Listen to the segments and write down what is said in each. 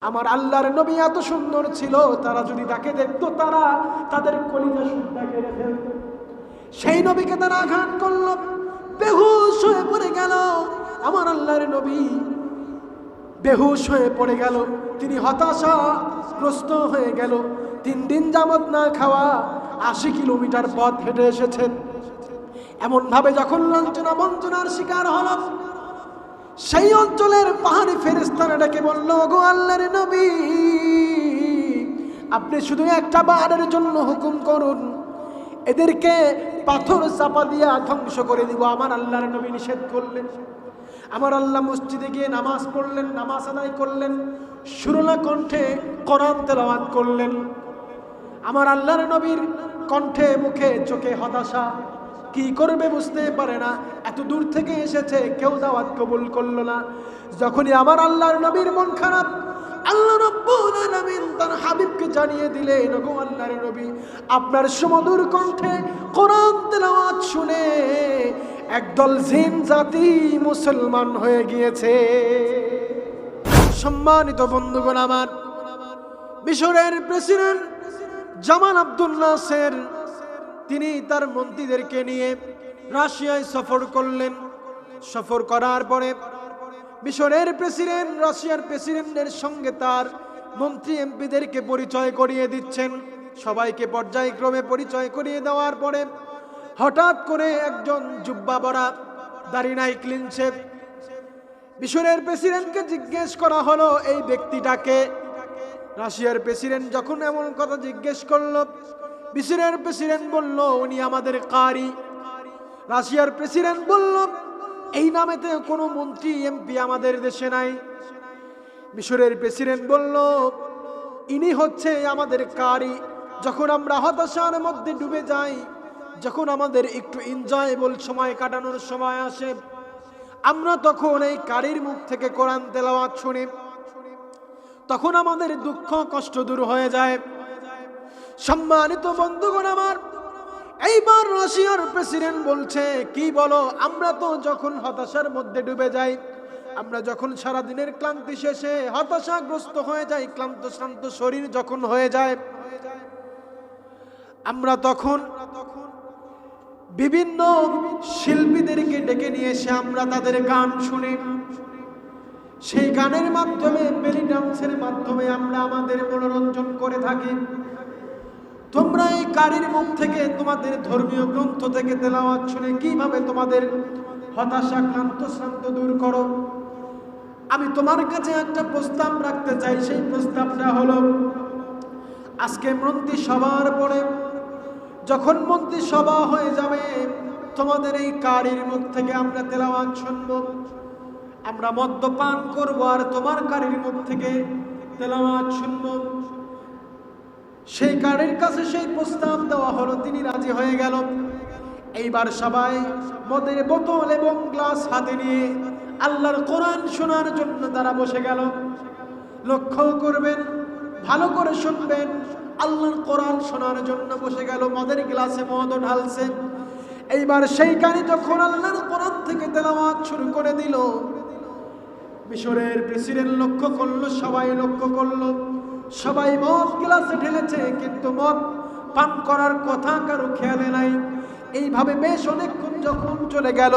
আমার আল্লাহর নবী এত সুন্দর ছিল, তারা যদি তাকে দেখতো, তারা তাদের কলিজা সুন্দর কেড়ে ফেলত। সেই নবীকে তারা আঘাত করল, বেহুশ হয়ে পড়ে গেল। আমার আল্লাহর নবী বেহুশ হয়ে পড়ে গেল। তিনি হতাশা হতাশাগ্রস্ত হয়ে গেল। তিন দিন যাবত না খাওয়া, আশি কিলোমিটার পথ হেঁটে এসেছেন। এমন ভাবে যখন লাঞ্ছনা বঞ্চনার শিকার হল সেই অঞ্চলের পাহাড়ি ফেরেস্তারা ডেকে বলল গো আল্লাহর নবী, আপনি শুধু একটা বারের জন্য হুকুম করুন। এদেরকে পাথর চাপা দিয়া ধ্বংস করে দিব। আমার আল্লাহর নবী নিষেধ করলেন। আমার আল্লাহ মসজিদে গিয়ে নামাজ পড়লেন, নামাজ আদায় করলেন সুরলা কণ্ঠে কোরআন তেলাওয়াত করলেন। আমার আল্লাহর নবীর কণ্ঠে, মুখে, চোখে হতাশা কি করবে বুঝতে পারে না। এত দূর থেকে এসেছে, কেউ দাওয়াত কবুল করল না। যখনই আমার আল্লাহর নবীর মন খারাপ, আল্লাহ রব্বুল আলামিন তার হাবিবকে জানিয়ে দিলেন, ওগো আল্লাহর নবী, আপনার সুমধুর কণ্ঠে কোরআন তেলাওয়াত শুনে একদল জিন জাতি মুসলমান হয়ে গিয়েছে। সম্মানিত বন্ধুগণ আমার, মিশরের প্রেসিডেন্ট জামাল আব্দুল নাসের তিনি তার মন্ত্রীদেরকে নিয়ে রাশিয়ায় সফর করলেন। সফর করার পরে মিশরের প্রেসিডেন্ট, রাশিয়ার প্রেসিডেন্টের সঙ্গে তার মন্ত্রী এমপিদেরকে পরিচয় করিয়ে দিচ্ছেন। সবাইকে পর্যায়ক্রমে পরিচয় করিয়ে দেওয়ার পরে হঠাৎ করে একজন জুব্বা দাড়ি নাই ক্লিন শেপ মিশরের প্রেসিডেন্টকে জিজ্ঞেস করা হলো, এই ব্যক্তিটাকে? রাশিয়ার প্রেসিডেন্ট যখন এমন কথা জিজ্ঞেস করল মিশরের প্রেসিডেন্ট বলল, উনি আমাদের কারি। রাশিয়ার প্রেসিডেন্ট বলল, এই নামেতে কোনো মন্ত্রী, এমপি আমাদের দেশে নাই। মিশরের প্রেসিডেন্ট বলল, ইনি হচ্ছে আমাদের কারি। যখন আমরা হতাশার মধ্যে ডুবে যাই, যখন আমাদের একটু এনজয়েবল সময় কাটানোর সময় আসে, আমরা তখন এই কারির মুখ থেকে কোরআন তেলাওয়াত শুনি। তখন আমাদের দুঃখ, কষ্ট দূর হয়ে যায়। সম্মানিত বন্ধুগণ আমার, এইবার রাশিয়ার প্রেসিডেন্ট বলছে, কি বলো, আমরা তো যখন হতাশার মধ্যে ডুবে যাই, আমরা যখন সারা দিনের ক্লান্তি শেষে হতাশাগ্রস্ত হয়ে যাই, ক্লান্ত শ্রান্ত শরীর যখন হয়ে যায়, আমরা তখন বিভিন্ন শিল্পীদেরকে ডেকে নিয়ে এসে আমরা তাদের গান শুনি। সেই গানের মাধ্যমে বেলি ডান্সের মাধ্যমে আমরা আমাদের মনোরঞ্জন করে থাকি। তোমরা এই কারির মুখ থেকে তোমাদের ধর্মীয় গ্রন্থ থেকে তেলাওয়াত শুনে কীভাবে তোমাদের হতাশা, ক্লান্ত, শ্রান্ত দূর করো? আমি তোমার কাছে একটা প্রস্তাব রাখতে চাই। সেই প্রস্তাবটা হলো, আজকে মন্ত্রী সবার পরে যখন মন্ত্রী সভা হয়ে যাবে, তোমাদের এই কারির মুখ থেকে আমরা তেলাওয়াত শুনব। আমরা মদ্যপান করব আর তোমার কারির মুখ থেকে তেলাওয়াত শুনব। সেই কারের কাছে সেই প্রস্তাব দেওয়া হলো, তিনি রাজি হয়ে গেল। এইবার সবাই মদের বোতল এবং গ্লাস হাতে নিয়ে আল্লাহর কোরআন শোনার জন্য তারা বসে গেল। লক্ষ্য করবেন, ভালো করে শুনবেন, আল্লাহর কোরআন শোনার জন্য বসে গেল, মদের গ্লাসে মদ ঢালছে। এইবার সেই কানে যখন আল্লাহর কোরআন থেকে তেলাওয়াত শুরু করে দিল, মিশরের প্রেসিডেন্ট লক্ষ্য করল, সবাই লক্ষ্য করল। সবাই মদ গ্লাসে ঢেলেছে, কিন্তু মদ পান করার কথা কারও খেয়ালে নাই। এইভাবে বেশ অনেকক্ষণ যখন চলে গেল,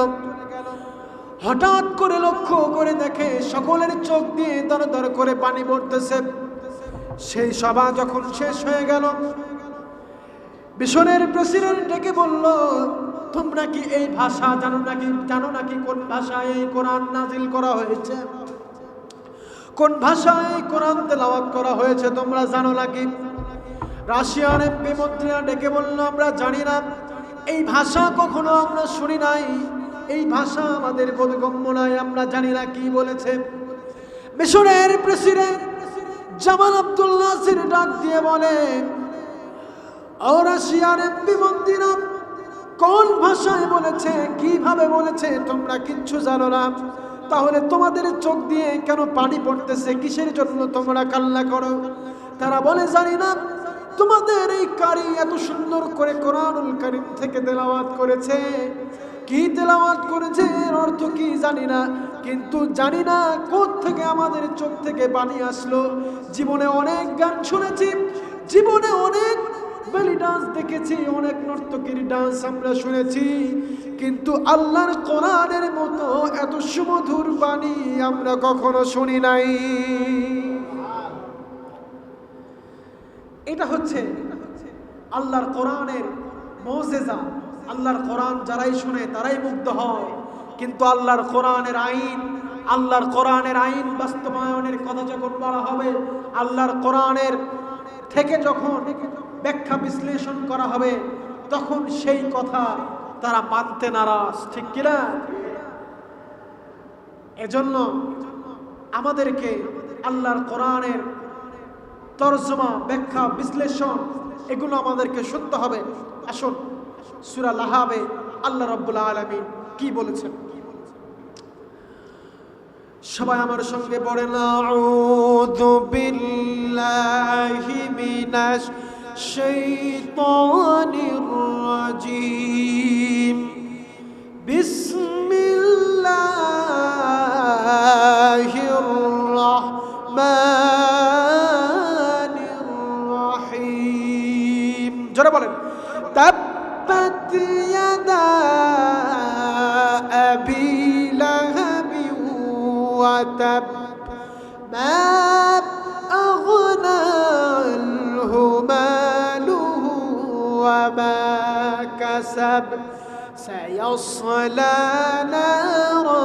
হঠাৎ করে লক্ষ্য করে দেখে সকলের চোখ দিয়ে দর দর করে পানি পড়তেছে। সেই সভা যখন শেষ হয়ে গেল, মিশনের প্রেসিডেন্ট ডেকে বলল, তোমরা কি এই ভাষা জানো নাকি জানো নাকি কোন ভাষায় এই কোরআন নাজিল করা হয়েছে? কোন ভাষায় কোরআন তেলাওয়াত করা হয়েছে তোমরা জানো নাকি? রাশিয়ার এমপি মন্ত্রীরা ডেকে বলল, আমরা জানি না। এই ভাষা কখনো আমরা শুনি নাই। এই ভাষা আমাদের বোধগম্য নয়। আমরা জানি না কি বলেছে। মিশরের প্রেসিডেন্ট জামাল আব্দুল নাসির ডাক দিয়ে বলে, ও রাশিয়ার এমপি মন্ত্রীরা, কোন ভাষায় বলেছে? কীভাবে বলেছে? তোমরা কিচ্ছু জানো না। তাহলে তোমাদের চোখ দিয়ে কেন পানি পড়তেছে? কিসের জন্য তোমরা কান্না করো? তারা বলে, জানি না। তোমাদের এই কারি এত সুন্দর করে কোরআনুল কারিম থেকে তেলাওয়াত করেছে। কি তেলাওয়াত করেছে? এর অর্থ কি জানি না। কিন্তু জানি না থেকে আমাদের চোখ থেকে পানি আসলো। জীবনে অনেক গান শুনেছি। জীবনে অনেক বেলি ডান্স দেখেছি, অনেক নর্তকীর ডান্স আমরা শুনেছি। কিন্তু আল্লাহর কোরআনের মতো এত সুমধুর বাণী আমরা কখনো শুনি নাই। এটা হচ্ছে আল্লাহর কোরআনের মৌজেজা। আল্লাহর কোরআন যারাই শুনে তারাই মুগ্ধ হয়। কিন্তু আল্লাহর কোরআনের আইন, আল্লাহর কোরআনের আইন বাস্তবায়নের কথা যখন বলা হবে, আল্লাহর কোরআনের থেকে যখন ব্যাখ্যা বিশ্লেষণ করা হবে, তখন সেই কথা তারা মানতে নারাজ, ঠিক কিনা? এজন্য আমাদেরকে আল্লাহর কোরআনের তর্জমা, ব্যাখ্যা, বিশ্লেষণ, এগুলো আমাদেরকে শুনতে হবে। আসুন, সুরা লাহাবে আল্লাহ রব্বুল্লা আলমিন কি বলেছেন? সবাই আমার সঙ্গে পড়েন আউযু الشيطان الرجيم. بسم الله الرحمن الرحيم. جرب عليك تبت يدا أبي لهب وتب. ما كسب سيصلى نارا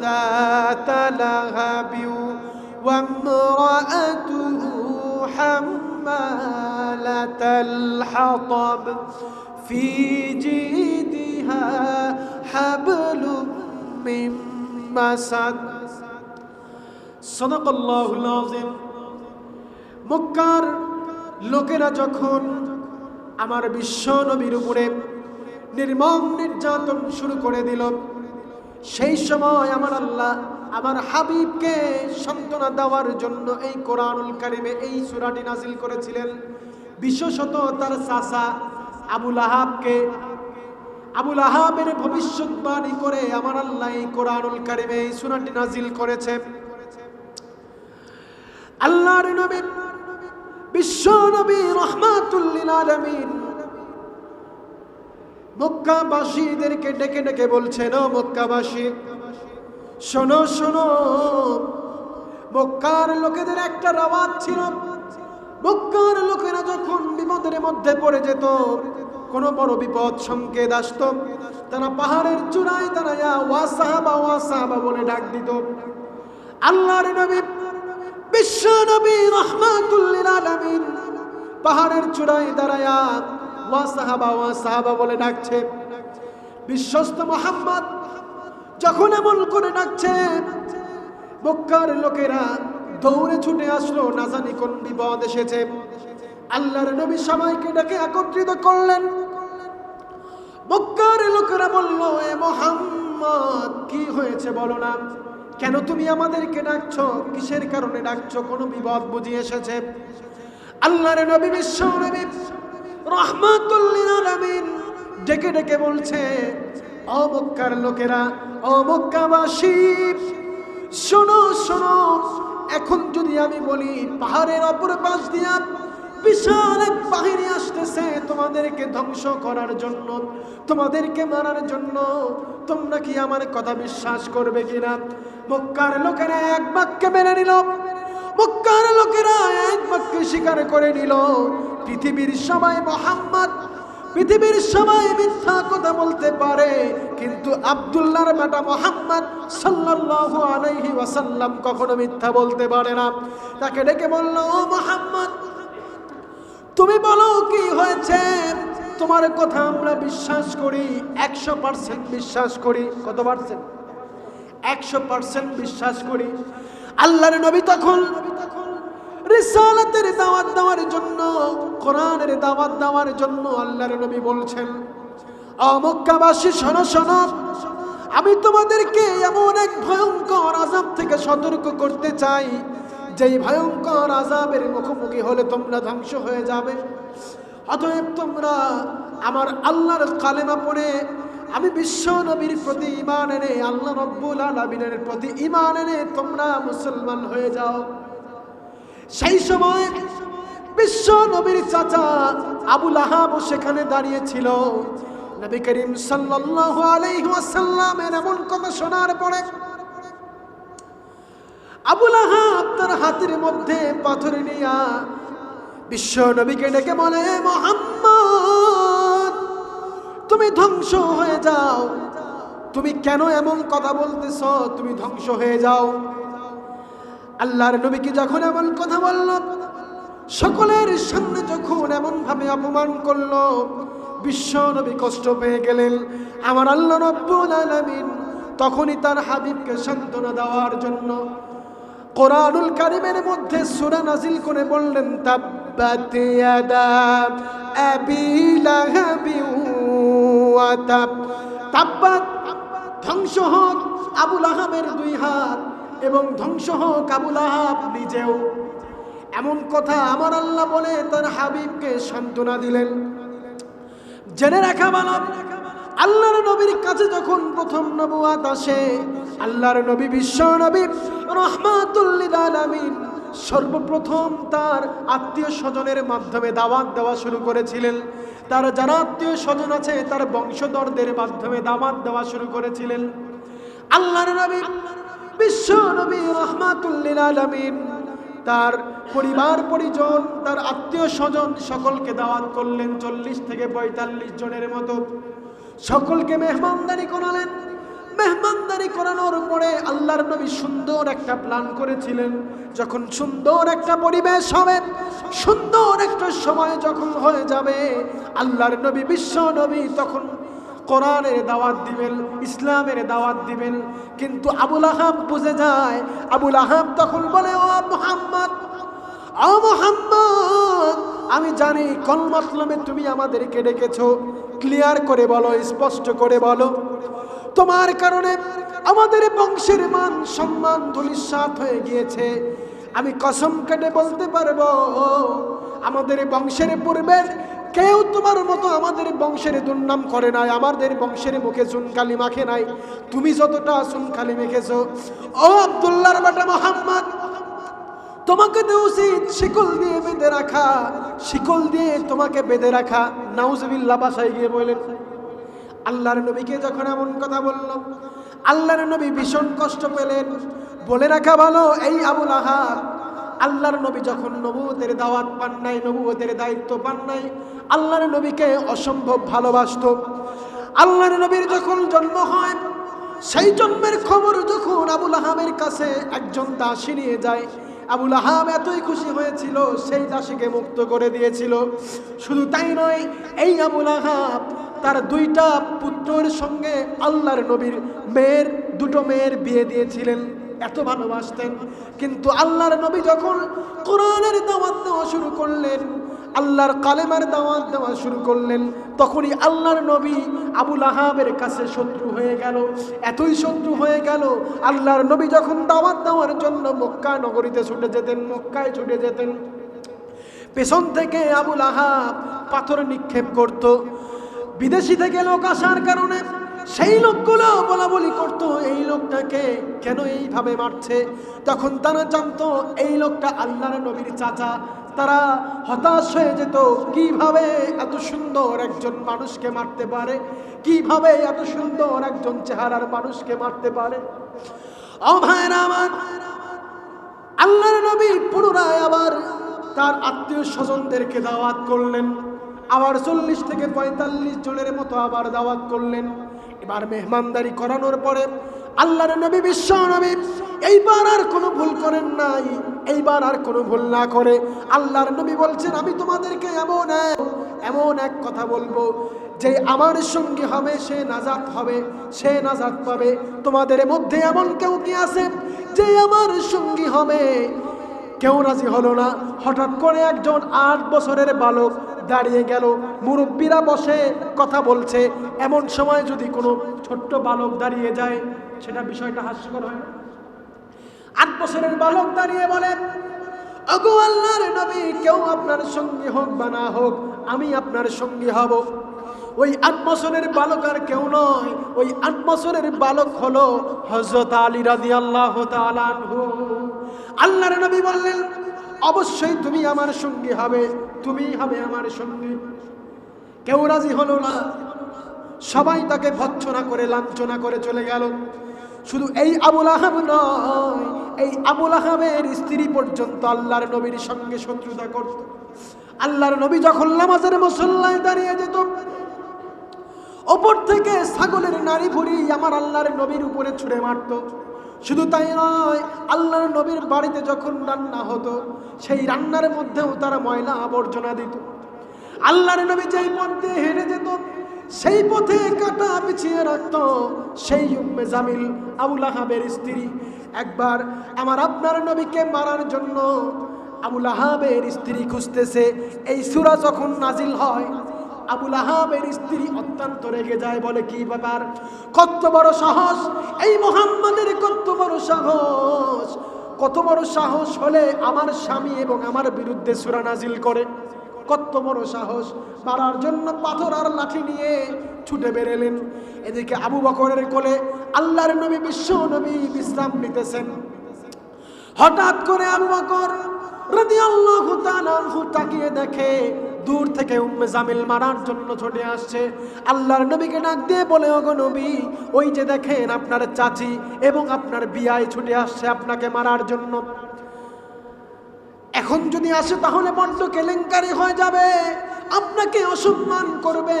ذات لهب وامرأته حمالة الحطب في جيدها حبل من مسد সদাকল্লাহুল আযীম মক্কার লোকেরা যখন আমার বিশ্ব নবীর উপরে নির্মম নির্যাতন শুরু করে দিল। সেই সময় আমার আল্লাহ আমার হাবিবকে সান্ত্বনা দেওয়ার জন্য এই কোরআনুল কারিমে এই সুরাটি নাজিল করেছিলেন। বিশেষত তার চাষা আবুল আহাবকে। আবুল আহাবের ভবিষ্যৎবাণী করে আমার আল্লাহ এই কোরআনুল কারিমে এই সুরাটি নাজিল করেছে। আল্লাহর নবী বিশ্ব নবী রহমাতুল্লিল আলামিন। মক্কাবাসীদেরকে ডেকে ডেকে বলছেন, ও মক্কাবাসী, শোনো শোনো, মক্কার লোকেদের একটা রাওয়াজ ছিল। মক্কার লোকেরা যখন বিপদের মধ্যে পড়ে যেত, কোন বড় বিপদ সংকেত আসত। তারা পাহাড়ের চূড়ায় দাঁড়ায়া ওয়া সাহাবা ওয়া সাহাবা বলে ডাক দিত। আল্লাহর নবী বিশ্ব রহমাতুল্লিল পাহাড়ের চূড়ায় দাঁড়ায়া ওয়া সাহাবা ওয়া সাহাবা বলে ডাকছে। বিশ্বস্ত মোহাম্মদ যখন এমন করে ডাকছে, মক্কার লোকেরা দৌড়ে ছুটে আসলো, না জানি কোন বিপদ এসেছে। আল্লাহর নবী সবাইকে ডেকে একত্রিত করলেন। মক্কার লোকেরা বলল, এ মোহাম্মদ, কি হয়েছে বলো না? কেন তুমি আমাদেরকে ডাকছো? কিসের কারণে ডাকছো? কোনো বিপদ বুঝি এসেছে? আল্লাহর নবী, বিশ্ব নবী রহমাতুল্লিল আলামিন ডেকে ডেকে বলছে অমক্কার লোকেরা অমক্কাবাসী শোনো শোনো, এখন যদি আমি বলি, পাহাড়ের অপর পাশ দিয়া বিশাল এক বাহিনী আসতেছে, তোমাদেরকে ধ্বংস করার জন্য, তোমাদেরকে মারার জন্য, তোমরা কি আমার কথা বিশ্বাস করবে কিনা? মক্কার লোকেরা এক বাক্যে মেনে নিল। মক্কার লোকেরা এক বাক্যে স্বীকার করে নিল। পৃথিবীর সবাই মোহাম্মদ, পৃথিবীর সবাই মিথ্যা কথা বলতে পারে, কিন্তু আব্দুল্লাহর বেটা মোহাম্মদ সাল্লাল্লাহু আলাইহি ওয়াসাল্লাম কখনো মিথ্যা বলতে পারে না। তাকে ডেকে বলল, ও মোহাম্মদ, তুমি বলো কি হয়েছে? তোমার কথা আমরা বিশ্বাস করি, একশো পার্সেন্ট বিশ্বাস করি। কত পার্সেন্ট একশো পার্সেন্ট বিশ্বাস করি। আল্লাহর নবী তখন রিসালাতের দাওয়াত দেওয়ার জন্য, কোরআনের দাওয়াত দেওয়ার জন্য আল্লাহর নবী বলছেন অমক্কাবাসী শোনো শোনো, আমি তোমাদেরকে এমন এক ভয়ঙ্কর আজাব থেকে সতর্ক করতে চাই, যেই ভয়ঙ্কর আজাবের মুখোমুখি হলে তোমরা ধ্বংস হয়ে যাবে। অতএব তোমরা আমার আল্লাহর কালেমা পড়ে আমি বিশ্ব নবীর প্রতি ইমান এনে, আল্লাহ রব্বুল আলমিনের প্রতি ইমান এনে তোমরা মুসলমান হয়ে যাও। সেই সময় বিশ্ব নবীর চাচা আবুল আহাব সেখানে দাঁড়িয়েছিল। নবী করিম সাল্লাল্লাহু আলাইহি ওয়াসাল্লামের এমন কথা শোনার পরে আবুল আহাব তার হাতের মধ্যে পাথর নিয়া বিশ্ব নবীকে ডেকে বলে, মোহাম্মদ! তুমি ধ্বংস হয়ে যাও। তুমি কেন এমন কথা বলতেছ? তুমি ধ্বংস হয়ে যাও। আল্লাহর নবীকে যখন এমন কথা বলল, সকলের সামনে যখন এমন ভাবে অপমান করল, বিশ্ব নবী কষ্ট পেয়ে গেলেন। আমার আল্লাহ রব্বুল আলামিন তখনই তার হাবিবকে সান্ত্বনা দেওয়ার জন্য কোরআনুল কারিমের মধ্যে সূরা নাজিল করে বললেন, তাব্বাত ইয়াদা আবি লাহাবি ওয়া তাব ধ্বংস হোক আবুল আহাবের দুই হাত এবং ধ্বংস হোক আবুল আহাব নিজেও। এমন কথা আমার আল্লাহ বলে, তার হাবিবকে সান্ত্বনা দিলেন। জেনে রাখা ভালো, আল্লাহর নবীর কাছে যখন প্রথম নবুয়াত আসে, আল্লাহর নবী বিশ্ব নবী রহমাতুল্লিল আলামিন সর্বপ্রথম তার আত্মীয় স্বজনের মাধ্যমে দাওয়াত দেওয়া শুরু করেছিলেন। তার যারা আত্মীয় স্বজন আছে, তার বংশধরদের মাধ্যমে দাওয়াত দেওয়া শুরু করেছিলেন। আল্লাহর নবী, বিশ্ব নবী রহমাতুল্লিল আলামিন, তার পরিবার পরিজন, তার আত্মীয় স্বজন সকলকে দাওয়াত করলেন চল্লিশ থেকে পঁয়তাল্লিশ জনের মতো। সকলকে মেহমানদারি করালেন। মেহমানদারি করানোর পরে আল্লাহর নবী সুন্দর একটা প্ল্যান করেছিলেন। যখন সুন্দর একটা পরিবেশ হবে, সুন্দর একটা সময় যখন হয়ে যাবে, আল্লাহর নবী, বিশ্ব নবী তখন কোরআনের দাওয়াত দিবেন, ইসলামের দাওয়াত দিবেন। কিন্তু আবুল আহাব বুঝে যায়, আবুল আহাব তখন বলে, ও মোহাম্মদ ও মোহাম্মদ, আমি জানি কোন মতলবে তুমি আমাদেরকে ডেকেছো। ক্লিয়ার করে বলো, স্পষ্ট করে বলো। তোমার কারণে আমাদের বংশের মান সম্মান ধুলিসাত হয়ে গিয়েছে। আমি কসম কেটে বলতে পারব, আমাদের বংশের পূর্বের কেউ তোমার মতো আমাদের বংশের দুর্নাম করে নাই, আমাদের বংশের মুখে চুনকালি মাখে নাই। তুমি যতটা চুনকালি মেখেছো, ও আব্দুল্লাহর বেটা মোহাম্মদ, তোমাকে তো উচিত শিকল দিয়ে বেঁধে রাখা, শিকল দিয়ে তোমাকে বেঁধে রাখা। নাউজবিল্লা বাসায় গিয়ে বললেন আল্লাহর নবীকে যখন এমন কথা বলল, আল্লাহর নবী ভীষণ কষ্ট পেলেন। বলে রাখা ভালো, এই আবুল আহাব আল্লাহর নবী যখন নবুয়তের দাওয়াত পান নাই, নবুয়তের দায়িত্ব পান নাই, আল্লাহর নবীকে অসম্ভব ভালোবাসত। আল্লাহর নবীর যখন জন্ম হয়, সেই জন্মের খবর যখন আবুল আহাবের কাছে একজন দাসী নিয়ে যায় আবুল আহাম এতই খুশি হয়েছিল, সেই দাসীকে মুক্ত করে দিয়েছিল। শুধু তাই নয়, এই আবুল আহাব তার দুইটা পুত্রের সঙ্গে আল্লাহর নবীর মেয়ের, দুটো মেয়ের বিয়ে দিয়েছিলেন। এত ভালোবাসতেন। কিন্তু আল্লাহর নবী যখন কোরআনের দাওয়াত দেওয়া শুরু করলেন আল্লাহর কালেমার দাওয়াত দেওয়া শুরু করলেন। তখনই আল্লাহর নবী আবুল আহাবের কাছে শত্রু হয়ে গেল। এতই শত্রু হয়ে গেল, আল্লাহর নবী যখন দাওয়াত দেওয়ার জন্য মক্কা নগরীতে ছুটে যেতেন, মক্কায় ছুটে যেতেন, পেছন থেকে আবুল আহাব পাথর নিক্ষেপ করত। বিদেশি থেকে লোক আসার কারণে সেই লোকগুলো বলা বলি করতো, এই লোকটাকে কেন এইভাবে মারছে? তখন তারা জানতো, এই লোকটা আল্লাহর নবীর চাচা তারা হতাশ হয়ে যেত, কীভাবে এত সুন্দর একজন মানুষকে মারতে পারে? কীভাবে এত সুন্দর একজন চেহারার মানুষকে মারতে পারে? আল্লাহর নবী পুনরায় আবার তার আত্মীয় স্বজনদেরকে দাওয়াত করলেন। আবার চল্লিশ থেকে পঁয়তাল্লিশ জনের মতো আবার দাওয়াত করলেন। এবার মেহমানদারি করানোর পরে আল্লাহর নবী বিশ্ব নবী এইবার আর কোনো ভুল করেন নাই। এইবার আর কোনো ভুল না করে আল্লাহর নবী বলছেন, আমি তোমাদেরকে এমন এক এমন এক কথা বলব যে আমার সঙ্গে হবে, সে নাজাত হবে, সে নাজাত পাবে। তোমাদের মধ্যে এমন কেউ কি আছে যে আমার সঙ্গী হবে? কেউ রাজি হলো না। হঠাৎ করে একজন আট বছরের বালক দাঁড়িয়ে গেল। মুরব্বীরা বসে কথা বলছে। এমন সময় যদি কোনো ছোট্ট বালক দাঁড়িয়ে যায়, সেটা বিষয়টা হাস্যকর হয় না? আট বছরের বালক দাঁড়িয়ে বলে অগো আল্লাহর নবী, কেউ আপনার সঙ্গী হোক বা না হোক, আমি আপনার সঙ্গী হব। ওই আট বছরের বালক আর কেউ নয়, ওই আট বছরের বালক হলো হজরত আলী রাজি আল্লাহ আল্লাহর নবী বললেন, অবশ্যই তুমি আমার সঙ্গী হবে, তুমি হবে আমার সঙ্গী। কেউ রাজি হলো না। সবাই তাকে ভৎসনা করে, লাঞ্ছনা করে চলে গেল। শুধু এই আবুল আহাব নয়, এই আবুল আহাবের স্ত্রী পর্যন্ত আল্লাহর নবীর সঙ্গে শত্রুতা করত। আল্লাহর নবী যখন নামাজের মুসল্লায় দাঁড়িয়ে যেত, ওপর থেকে ছাগলের নারী ভুড়ি আমার আল্লাহর নবীর উপরে ছুঁড়ে মারত। শুধু তাই নয়, আল্লাহর নবীর বাড়িতে যখন রান্না হতো, সেই রান্নার মধ্যেও তারা ময়লা আবর্জনা দিত। আল্লাহর নবী যেই পথে সেই পথে কাটা পিছিয়ে রাখত সেই উম্মে জামিল আবুল আহাবের স্ত্রী। একবার আমার আপনার নবীকে মারার জন্য আবুল আহাবের স্ত্রী খুঁজতেছে। এই সুরা যখন নাজিল হয় আবুল আহাবের স্ত্রী অত্যন্ত রেগে যায়, বলে, কি ব্যাপার? কত বড় সাহস! এই মোহাম্মদের কত বড় সাহস! কত বড় সাহস হলে আমার স্বামী এবং আমার বিরুদ্ধে সুরা নাজিল করে। কত বড় সাহস। মারার জন্য পাথর আর লাঠি নিয়ে ছুটে বেরেলেন। এদিকে আবু বকরের কোলে আল্লাহর নবী, বিশ্ব নবী বিশ্রাম নিতেছেন। হঠাৎ করে আবু বকর রাদিয়াল্লাহু তাআলা তাকিয়ে দেখে, দূর থেকে উম্মে জামিল মারার জন্য ছুটে আসছে। আল্লাহর নবীকে ডাক দিয়ে বলে, ওগো নবী, ওই যে দেখেন আপনার চাচি এবং আপনার বিয়ায় ছুটে আসছে আপনাকে মারার জন্য। এখন যদি আসে তাহলে বড্ড কেলেঙ্কারি হয়ে যাবে। আপনাকে অসম্মান করবে।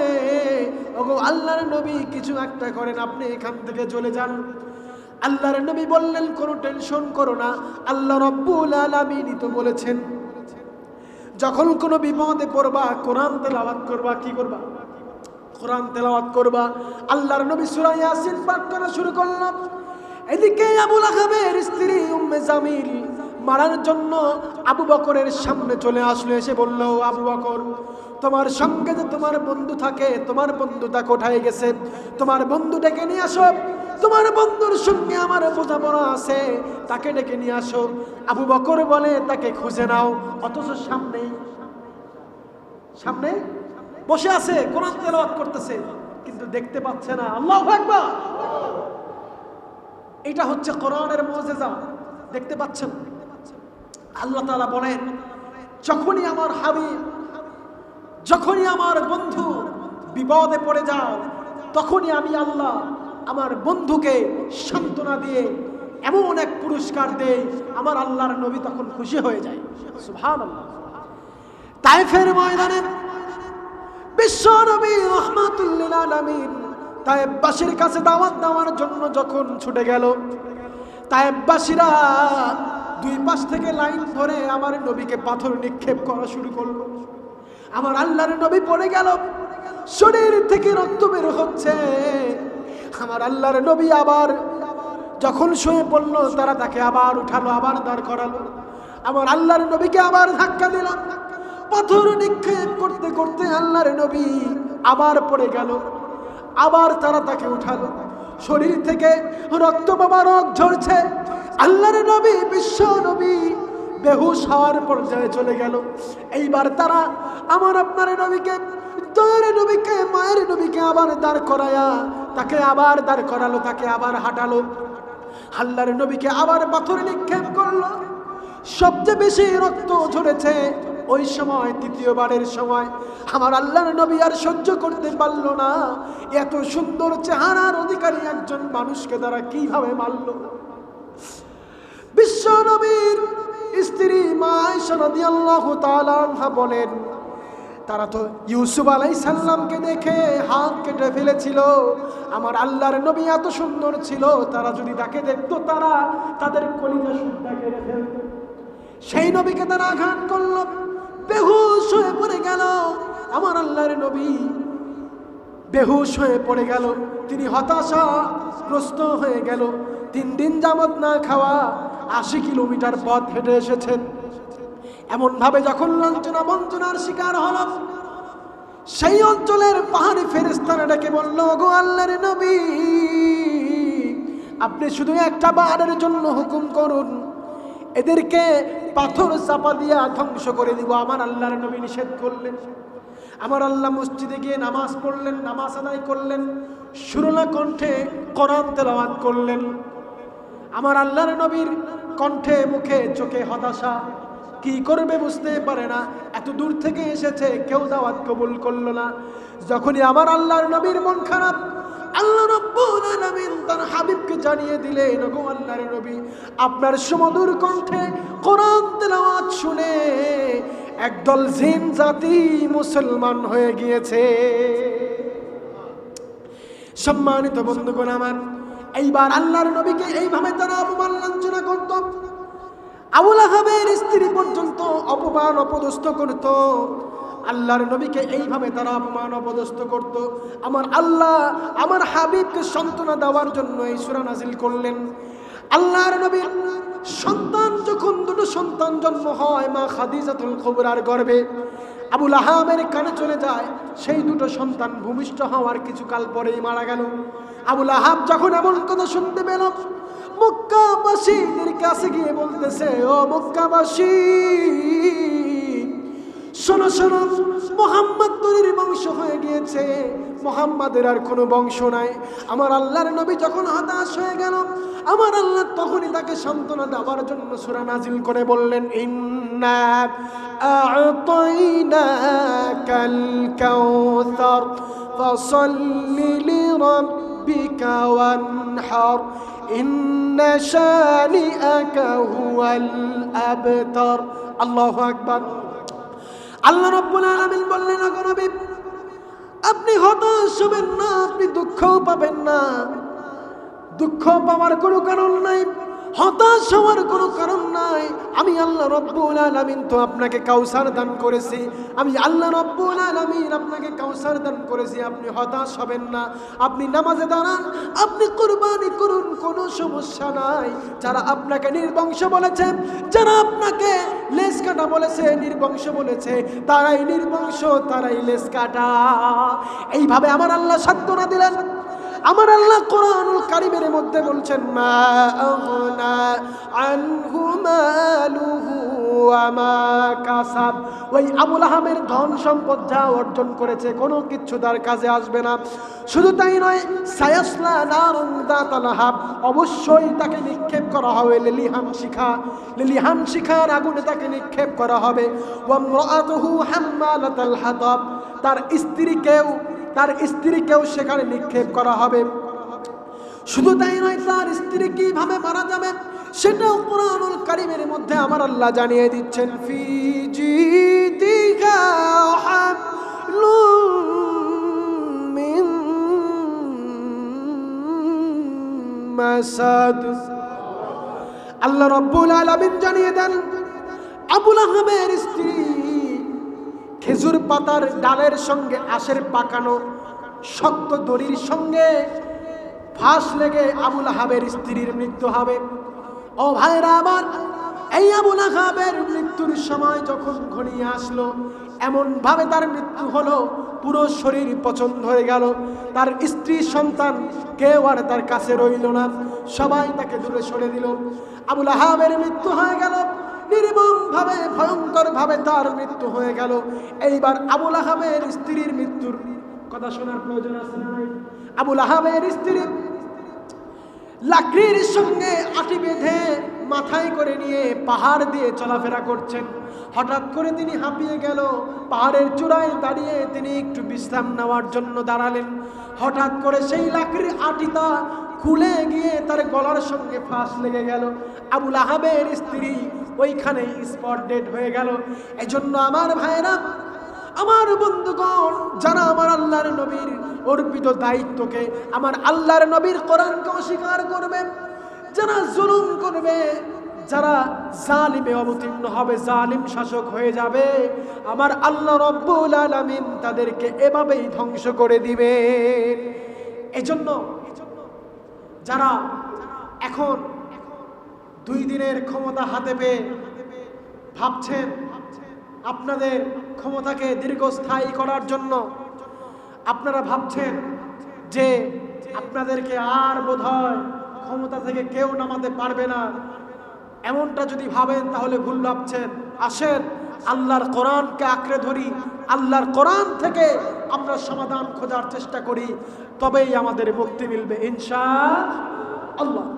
ওগো, আল্লাহর নবী কিছু একটা করেন, আপনি এখান থেকে চলে যান। আল্লাহর নবী বললেন, কোনো টেনশন করো না, আল্লাহ রব্বুল আলামিনই তো বলেছেন। যখন কোনো বিপদে পড়বা, কোরআন তেলাওয়াত করবা, কি করবা? কোরআন তেলাওয়াত করবা। আল্লাহর নবী সূরা ইয়াসিন পাঠ করা শুরু করলাম এদিকে আবুল আহাবের স্ত্রী উম্মে জামিল মারার জন্য আবু বকরের সামনে চলে আসলো, এসে বলল, আবু বকর, তোমার সঙ্গে যে তোমার বন্ধু থাকে, তোমার বন্ধুটা কোথায় গেছে? তোমার বন্ধু ডেকে নিয়ে আসো। তোমার বন্ধুর সঙ্গে আমার বোঝাপড়া আছে। তাকে ডেকে নিয়ে আসো। আবু বকর বলে, তাকে খুঁজে নাও। অথচ সামনেই সামনে বসে আছে, কোরআন তেলাওয়াত করতেছে, কিন্তু দেখতে পাচ্ছে না। আল্লাহু আকবার! এটা হচ্ছে কোরআনের মুজিজা। দেখতে পাচ্ছেন? আল্লাহ তাআলা বলেন, যখনই আমার হাবিব, যখনই আমার বন্ধু বিপদে পড়ে যাও, তখনই আমি আল্লাহ আমার বন্ধুকে সান্ত্বনা দিয়ে এমন এক পুরস্কার দেই, আমার আল্লাহর নবী তখন খুশি হয়ে যায়। সুবহানাল্লাহ। তাইফের ময়দানে বিশ্ব নবী রহমাতুল্লিল তায়েববাসীর কাছে দাওয়াত দেওয়ার জন্য যখন ছুটে গেল তায়েববাসীরা দুই পাশ থেকে লাইন ধরে আমার নবীকে পাথর নিক্ষেপ করা শুরু করল। আমার আল্লাহর নবী পড়ে গেল। শরীর থেকে রক্ত বের হচ্ছে। আমার আল্লাহর নবী আবার যখন শুয়ে পড়ল, তারা তাকে আবার উঠালো, আবার দাঁড় করালো। আমার আল্লাহর নবীকে আবার ধাক্কা দিল। পাথর নিক্ষেপ করতে করতে আল্লাহর নবী আবার পড়ে গেল। আবার তারা তাকে উঠালো। শরীর থেকে রক্ত বাবারক ঝরছে। আল্লাহর নবী, বিশ্ব নবী বেহুশ হওয়ার পর্যায়ে চলে গেল। এইবার তারা আমার আপনার নবীকে নবীকে, মায়ের নবীকে আবার দাঁড় করায়া, তাকে আবার দাঁড় করালো, তাকে আবার হাঁটালো। আল্লাহর নবীকে আবার পাথর নিক্ষেপ করল। সবচেয়ে বেশি রক্ত ঝরেছে ওই সময়, তৃতীয়বারের সময়। আমার আল্লাহর নবী আর সহ্য করতে পারল না। এত সুন্দর চেহারার অধিকারী একজন মানুষকে তারা কীভাবে মারল? বিশ্ব নবীর স্ত্রী মা আয়েশা রাদিয়াল্লাহু তাআলা আনহা বলেন, তারা তো ইউসুফ আলাই সাল্লামকে দেখে হাত কেটে ফেলেছিল। আমার আল্লাহর নবী এত সুন্দর ছিল, তারা যদি তাকে দেখতো, তারা তাদের কলিজা কেড়ে ফেলত। সেই নবীকে তারা আঘাত করল, বেহুশ হয়ে পড়ে গেল। আমার আল্লাহর নবী বেহুশ হয়ে পড়ে গেল। তিনি হতাশা হতাশাগ্রস্ত হয়ে গেল। তিন দিন যাবত না খাওয়া আশি কিলোমিটার পথ হেঁটে এসেছেন। এমন ভাবে যখন লাঞ্ছনা বঞ্চনার শিকার হল সেই অঞ্চলের পাহাড়ি ফেরেস্তারা ডেকে বলল গো আল্লাহর নবী, আপনি শুধু একটা বারের জন্য হুকুম করুন। এদেরকে পাথর চাপা দিয়ে ধ্বংস করে দিব। আমার আল্লাহর নবী নিষেধ করলেন। আমার আল্লাহ মসজিদে গিয়ে নামাজ পড়লেন, নামাজ আদায় করলেন, সুরলা কণ্ঠে কোরআন তেলাওয়াত করলেন। আমার আল্লাহর নবীর কণ্ঠে, মুখে, চোখে হতাশা। কি করবে বুঝতে পারে না। এত দূর থেকে এসেছে, কেউ দাওয়াত কবুল করল না। যখনই আমার আল্লাহর নবীর মন খারাপ, আল্লাহ তার হাবিবকে জানিয়ে আল্লাহর নবী, আপনার সুমধুর কণ্ঠে শুনে একদল জাতি মুসলমান হয়ে গিয়েছে। সম্মানিত বন্ধুগণ আমার এইবার আল্লাহর নবীকে এইভাবে তারা অপমান লাঞ্ছনা করত। আবুল আহাবের স্ত্রী পর্যন্ত অপমান অপদস্থ করত। আল্লাহর নবীকে এইভাবে তারা অপমান অপদস্থ করত। আমার আল্লাহ আমার হাবিবকে সান্ত্বনা দেওয়ার জন্য এই সুরা নাজিল করলেন। আল্লাহর নবীর সন্তান যখন দুটো সন্তান জন্ম হয়, মা খাদিজাতুল খবরার গর্বে আবুল আহামের কানে চলে যায়, সেই দুটো সন্তান ভূমিষ্ঠ হওয়ার কিছুকাল পরেই মারা গেল। আবুল আহাব যখন এমন কথা শুনতে পেল মক্কাবাসীদের কাছে গিয়ে বলতেছে, ও মক্কাবাসী, শোনো শোনো, মোহাম্মদ তরির বংশ হয়ে গিয়েছে। মোহাম্মদের আর কোনো বংশ নাই। আমার আল্লাহর নবী যখন হতাশ হয়ে গেল, আমার আল্লাহ তখনই তাকে সান্ত্বনা দেওয়ার জন্য সুরা নাজিল করে বললেন, ইন্না আ'তাইনাকাল কাউসার, ফাসাল্লি ওয়ানহার إن شانئك هو الأبتر. الله أكبر. আল্লাহ রব্বুল আলমিন বললেন নবী, আপনি হতাশ হবেন না, আপনি দুঃখও পাবেন না। দুঃখ পাওয়ার কোনো কারণ নাই। হতাশ হওয়ার কোনো কারণ নাই। আমি আল্লাহ রব্বুল আলামিন তো আপনাকে কাউসার দান করেছি। আমি আল্লাহ রব্বুল আলামিন আপনাকে কাউসার দান করেছি। আপনি হতাশ হবেন না। আপনি নামাজে দাঁড়ান। আপনি কুরবানি করুন, কোনো সমস্যা নাই। যারা আপনাকে নির্বংশ বলেছে, যারা আপনাকে লেস কাটা বলেছে, নির্বংশ বলেছে, তারাই নির্বংশ, তারাই লেস কাটা। এইভাবে আমার আল্লাহ সান্ত্বনা দিলেন। আমার আল্লাহ কোরআনুল কারিমের মধ্যে বলছেন, মা আগনা আনহু মালুহু ওয়া মা কাসাব। ওই আবুল আহামের ধন সম্পদ যা অর্জন করেছে, কোনো কিচ্ছু তার কাজে আসবে না। শুধু তাই নয়, সায়াসলা নারুন দাতালাহাব অবশ্যই তাকে নিক্ষেপ করা হবে লিলিহান শিখা। লিলিহান শিখার আগুনে তাকে নিক্ষেপ করা হবে। ওয়ামরাতুহু হাম্মালাতাল হাতাব, তার স্ত্রীকেও তার স্ত্রীকেও সেখানে নিক্ষেপ করা হবে। শুধু তাই নয়, তার স্ত্রী কীভাবে মারা যাবে সেটাও কোরআনুল কারিমের মধ্যে আমার আল্লাহ জানিয়ে দিচ্ছেন। মাসাদ। আল্লাহ রব্বুল আলামিন জানিয়ে দেন, আবুল আহমের স্ত্রী খেজুর পাতার ডালের সঙ্গে আশের পাকানো শক্ত দড়ির সঙ্গে ফাঁস লেগে আবুল আহাবের স্ত্রীর মৃত্যু হবে। ও ভাইরা আমার, এই আবুল আহাবের মৃত্যুর সময় যখন ঘনিয়ে আসলো এমন ভাবে তার মৃত্যু হলো, পুরো শরীর পছন্দ হয়ে গেল। তার স্ত্রী সন্তান কেউ আর তার কাছে রইল না। সবাই তাকে দূরে সরে দিল। আবুল আহাবের মৃত্যু হয়ে গেল। নির্মম ভাবে ভয়ঙ্কর ভাবে তার মৃত্যু হয়ে গেল। এইবার আবুল আহাবের স্ত্রীর মৃত্যুর কথা শোনার প্রয়োজন আছে না আবুল আহাবের স্ত্রী লাকড়ির সঙ্গে আটি বেঁধে মাথায় করে নিয়ে পাহাড় দিয়ে চলাফেরা করছেন। হঠাৎ করে তিনি হাঁপিয়ে গেল। পাহাড়ের চূড়ায় দাঁড়িয়ে তিনি একটু বিশ্রাম নেওয়ার জন্য দাঁড়ালেন। হঠাৎ করে সেই লাকড়ির আটিটা খুলে গিয়ে তার গলার সঙ্গে ফাঁস লেগে গেল। আবুল আহাবের স্ত্রী ওইখানে স্পট ডেড হয়ে গেল। এজন্য আমার ভাইরা আমার বন্ধুগণ, যারা আমার আল্লাহর নবীর অর্পিত দায়িত্বকে আমার আল্লাহর নবীর কোরআনকে অস্বীকার করবে, যারা জুলুম করবে, যারা জালিমে অবতীর্ণ হবে, জালিম শাসক হয়ে যাবে, আমার আল্লাহ রব্বুল আলামিন তাদেরকে এভাবেই ধ্বংস করে দিবে এজন্য যারা এখন দুই দিনের ক্ষমতা হাতে পেয়ে ভাবছেন আপনাদের ক্ষমতাকে দীর্ঘস্থায়ী করার জন্য, আপনারা ভাবছেন যে আপনাদেরকে আর বোধ ক্ষমতা থেকে কেউ নামাতে পারবে না। এমনটা যদি ভাবেন, তাহলে ভুল ভাবছেন। আসেন। আল্লাহর কোরআনকে আঁকড়ে ধরি, আল্লাহর কোরআন থেকে আমরা সমাধান খোঁজার চেষ্টা করি, তবেই আমাদের মুক্তি মিলবে, ইনশা আল্লাহ।